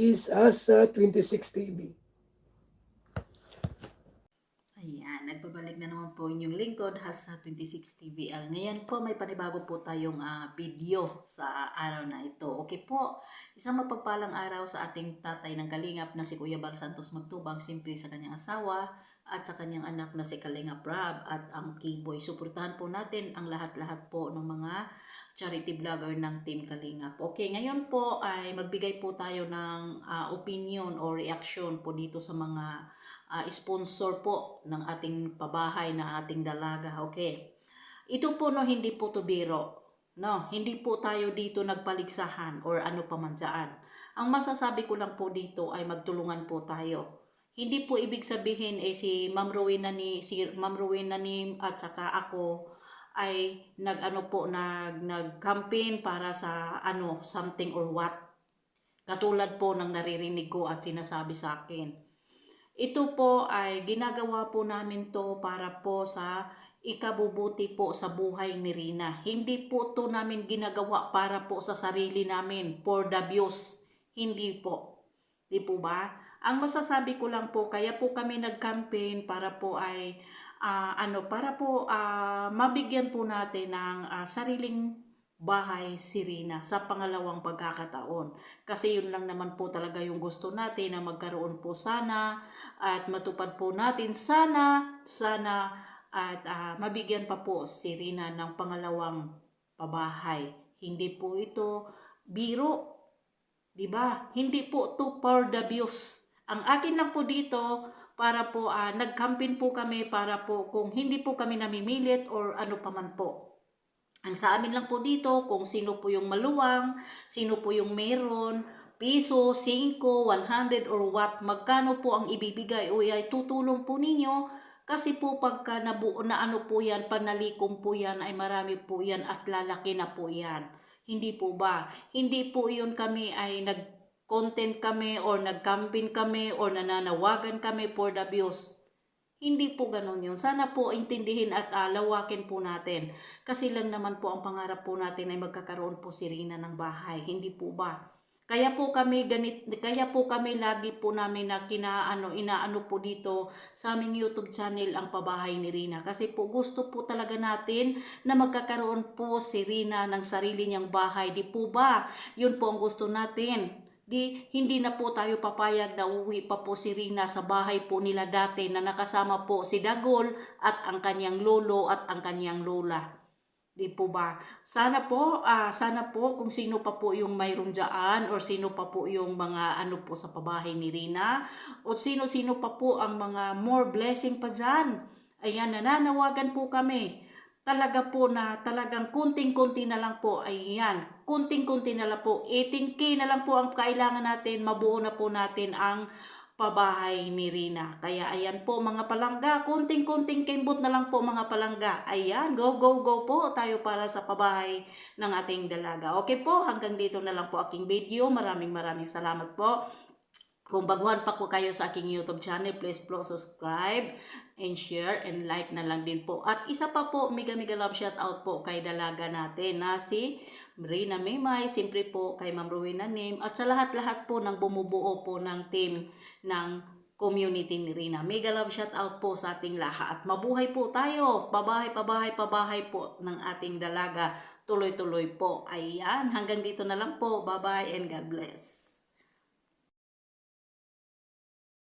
is Asa 26 TV. Ayan, nagbabalik na naman po inyong lingkod Hasa 26 TV. Ah, ngayon po may panibago po tayong ah, video sa araw na ito. Okay po, isang mapagpalang araw sa ating tatay ng Kalingap na si Kuya Bar Santos Magtubang, simpre sa kanyang asawa at sa kanyang anak na si Kalingap Rab at ang K-Boy. Suportahan po natin ang lahat-lahat po ng mga charity vlogger ng Team Kalingap. Okay, ngayon po ay magbigay po tayo ng ah, opinion o reaction po dito sa mga ah, sponsor po ng ating pabahay na ating dalaga. Okay. Ito po no, hindi po to biro. No, hindi po tayo dito nagpaligsahan or ano pa man dyan. Ang masasabi ko lang po dito ay magtulungan po tayo. Hindi po ibig sabihin eh si Ma'am Rowena ni si Ma'am Rowena ni at saka ako ay nag-ano po nag nag-campaign para sa ano something or what. Katulad po ng naririnig ko at sinasabi sa akin. Ito po ay ginagawa po namin to para po sa ikabubuti po sa buhay ni Rina. Hindi po to namin ginagawa para po sa sarili namin, for the views. Hindi po. Di po ba? Ang masasabi ko lang po, kaya po kami nag-campaign para po ay ah, ano para po ah, mabigyan po natin ng ah, sariling bahay si Rina sa pangalawang pagkakataon. Kasi yun lang naman po talaga yung gusto natin na magkaroon po sana at matupad po natin sana, sana at ah, mabigyan pa po si Rina ng pangalawang pabahay. Hindi po ito biro, 'di ba? Hindi po to for the views. Ang akin lang po dito para po ah, nag-campaign po kami para po kung hindi po kami namimilit or ano pa man po. Ang sa amin lang po dito, kung sino po yung maluwang, sino po yung meron, piso, 5, 100 or what, magkano po ang ibibigay o ay tutulong po ninyo kasi po pagka nabuo na ano po yan, panalikom po yan, ay marami po yan at lalaki na po yan. Hindi po ba? Hindi po yun kami ay nag-content kami or nag-campaign kami or nananawagan kami for the views. Hindi po ganun yun. Sana po intindihin at uh, po natin. Kasi lang naman po ang pangarap po natin ay magkakaroon po si Rina ng bahay. Hindi po ba? Kaya po kami ganit kaya po kami lagi po namin na kinaano inaano po dito sa aming YouTube channel ang pabahay ni Rina kasi po gusto po talaga natin na magkakaroon po si Rina ng sarili niyang bahay. Di po ba? Yun po ang gusto natin. Di, hindi na po tayo papayag na uwi pa po si Rina sa bahay po nila dati na nakasama po si Dagol at ang kanyang lolo at ang kanyang lola. Di po ba? Sana po, ah, sana po kung sino pa po yung mayroon dyan or sino pa po yung mga ano po sa pabahay ni Rina o sino-sino pa po ang mga more blessing pa dyan. Ayan, nananawagan po kami talaga po na talagang kunting-kunti na lang po ay yan. Kunting-kunti na lang po. 18K na lang po ang kailangan natin. Mabuo na po natin ang pabahay ni Rina. Kaya ayan po mga palangga, kunting-kunting kimbot na lang po mga palangga. Ayan, go, go, go po tayo para sa pabahay ng ating dalaga. Okay po, hanggang dito na lang po aking video. Maraming maraming salamat po. Kung baguhan pa po kayo sa aking YouTube channel, please po subscribe and share and like na lang din po. At isa pa po, mega mega love shout out po kay dalaga natin na si Rina Memay, siyempre po kay Ma'am Rowena Nim, at sa lahat-lahat po ng bumubuo po ng team ng community ni Rina. Mega love shout out po sa ating lahat. Mabuhay po tayo. Pabahay, pabahay, pabahay po ng ating dalaga. Tuloy-tuloy po. Ayan, hanggang dito na lang po. Bye-bye and God bless.